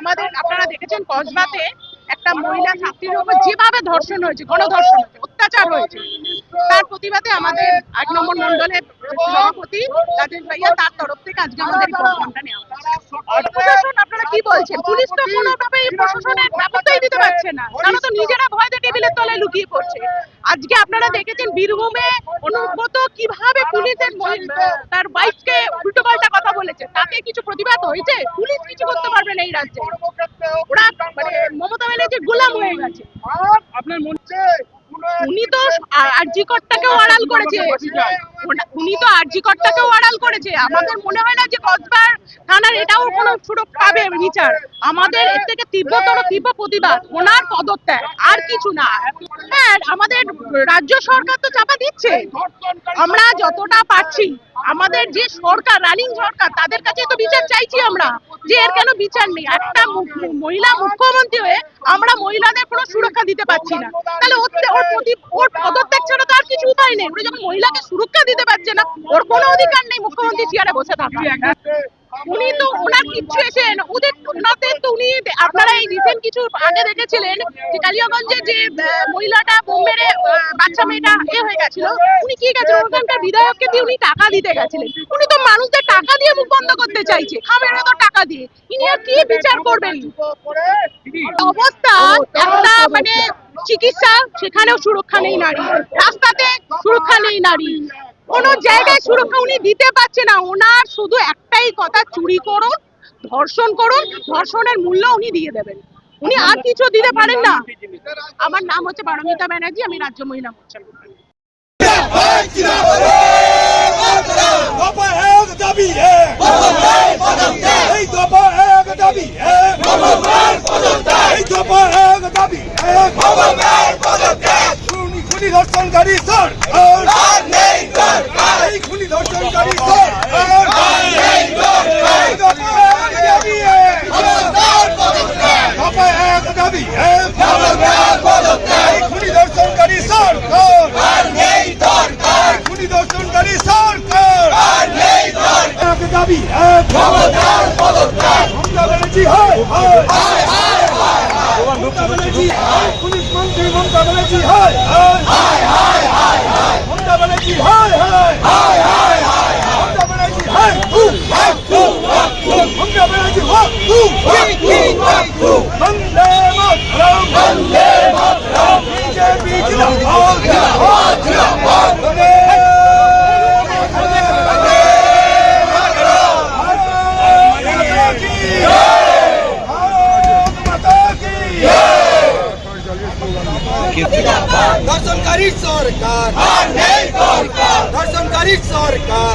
আমাদের, আপনারা দেখেছেন কসবাতে একটা মহিলা ছাত্রীর উপর যেভাবে ধর্ষণ হয়েছে, গণধর্ষণ হয়েছে, অত্যাচার হয়েছে, তার প্রতিবাদে আমাদের এক নম্বর মন্ডলের সভাপতি রাজেশ ভাইয়া তার তরফ থেকে আজকে আমাদের আপনারা কি বলছেন? পুলিশ তো কোনোভাবে এই প্রশাসনের ব্যাপারটাই দিতে পারছে না। তারা তো নিজেরা টেবিলের তলায় লুকিয়ে পড়ছে। আজকে আপনারা দেখেছেন বীরভূমে অনুব্রত কীভাবে পুলিশের তার ওয়াইফকে উল্টো বলেছে তাতে কিছু প্রতিবাদ হয়েছে। পুলিশ কিছু করতে পারবে না এই রাজ্যে। ওরা মানে মমতা ব্যানার্জি গোলাম হয়ে গেছে। আপনার মন উনি তো আরজিকরটাকেও আড়াল করেছে। উনি তো আরজিকরটাকেও আড়াল করেছে। আমাদের মনে হয় না যে কসবার থানার এটাও কোনো সুযোগ পাবে বিচার। আমাদের এর থেকে তীব্রতর তীব্র প্রতিবাদ। ওনার পদত্যাগ। আর কিছু না। হ্যাঁ আমাদের রাজ্য সরকার তো চাপা দিচ্ছে। আমরা যতটা পারছি। আমাদের যে সরকার, রানিং সরকার, তাদের কাছে তো বিচার চাইছি আমরা যে এর কেন বিচার নেই। একটা মহিলা মুখ্যমন্ত্রী হয়ে আমরা মহিলাদের কোনো সুরক্ষা দিতে পারছি না। তাহলে ওর ওর ওর পদত্যাগ ছাড়া তো আর কিছু উপায় নেই। ওরা যখন মহিলাকে সুরক্ষা দিতে পারছে না, ওর কোনো অধিকার নেই মুখ্যমন্ত্রী চেয়ারে বসে থাকা উনি তো ওনার কিচ্ছু এসে তো উনি আপনারা এই রিসেন্ট কিছু আগে দেখেছিলেন যে কালিয়াগঞ্জে যে মহিলাটা বোম মেরে বাচ্চা মেয়েটা এ হয়ে গেছিল উনি কি গেছিলেন? ওখানকার বিধায়ককে দিয়ে উনি টাকা দিতে গেছিলেন। উনি তো মানুষদের টাকা দিয়ে মুখ বন্ধ করতে চাইছে খামের তো টাকা দিয়ে। ইনি আর কি বিচার করবেন? অবস্থা একটা মানে চিকিৎসা সেখানেও সুরক্ষা নেই নারী। রাস্তাতে সুরক্ষা নেই নারী। কোনো জায়গায় সুরক্ষা উনি দিতে পারছে না। ওনার শুধু একটাই কথা চুরি করুন ধর্ষণ করুন, ধর্ষণের মূল্য উনি দিয়ে দেবেন। উনি আর কিছু দিতে পারেন না। আমার নাম হচ্ছে পারমিতা ব্যানার্জি, আমি রাজ্য মহিলা মোর্চার এক এই দফা এক দাবি এক এই দফা এক দাবি এক খুনি খুনি ধর্ষণকারী সরকার এই খুনি ধর্ষণকারী সরকার এই দফা এক দাবি এক দফা এক দাবি এক এই খুনি ধর্ষণকারী সরকার এই খুনি ধর্ষণকারী সরকার এক দাবি এক মমতা ব্যানার্জি হয় মমতা ব্যানার্জি পুলিশ মন্ত্রী মমতা ব্যানার্জি হাই মমতা ব্যানার্জি হাই মমতা ব্যানার্জি হয় মমতা ব্যানার্জি হয় বন্দে দর্শনকারী সরকার দর্শনকারী সরকার